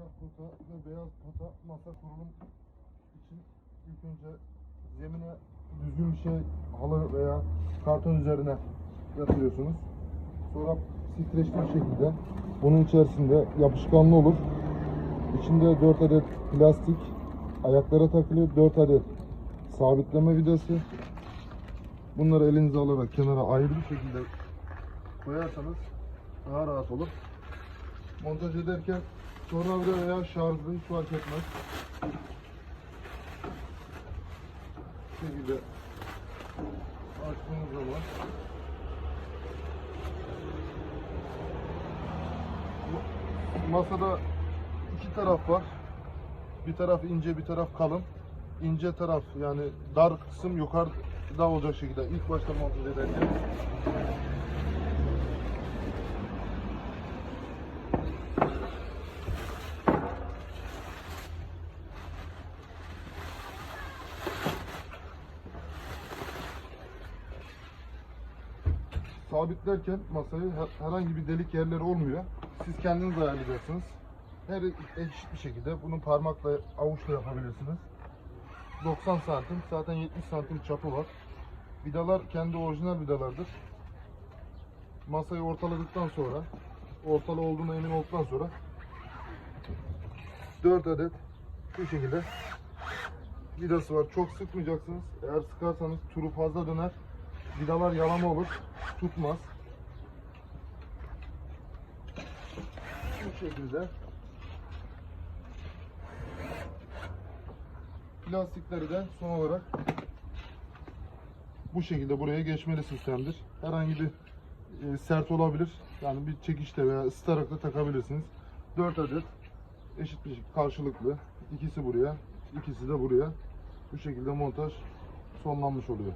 siyah pota ve beyaz pota masa kurulum için ilk önce zemine düzgün bir şey halı veya karton üzerine yatırıyorsunuz. Sonra streçli bir şekilde bunun içerisinde yapışkanlı olur. İçinde 4 adet plastik ayaklara takılıyor. 4 adet sabitleme vidası. Bunları elinize alarak kenara ayrı bir şekilde koyarsanız daha rahat olur. Montaj ederken tornavida veya şarjlı hiç fark etmez. Bu şekilde açtığınız zaman masada iki taraf var. Bir taraf ince, bir taraf kalın. İnce taraf yani dar kısım yukarıda olacak şekilde ilk başta montaj ederken sabitlerken masayı her- herhangi bir delik yerleri olmuyor. Siz kendiniz ayarlayacaksınız. Her eşit bir şekilde bunu parmakla avuçla yapabilirsiniz. 90 santim zaten 70 santim çapı var. Vidalar kendi orijinal vidalardır. Masayı ortaladıktan sonra ortalı olduğuna emin olduktan sonra 4 adet bu şekilde vidası var. Çok sıkmayacaksınız. Eğer sıkarsanız turu fazla döner. Vidalar yalama olur. Tutmaz. Bu şekilde. Plastikleri de son olarak bu şekilde buraya geçmeli sistemdir. Herhangi bir e, sert olabilir. Yani bir çekişte veya ısıtarak da takabilirsiniz. 4 adet eşit bir karşılıklı. İkisi buraya, ikisi de buraya. Bu şekilde montaj sonlanmış oluyor.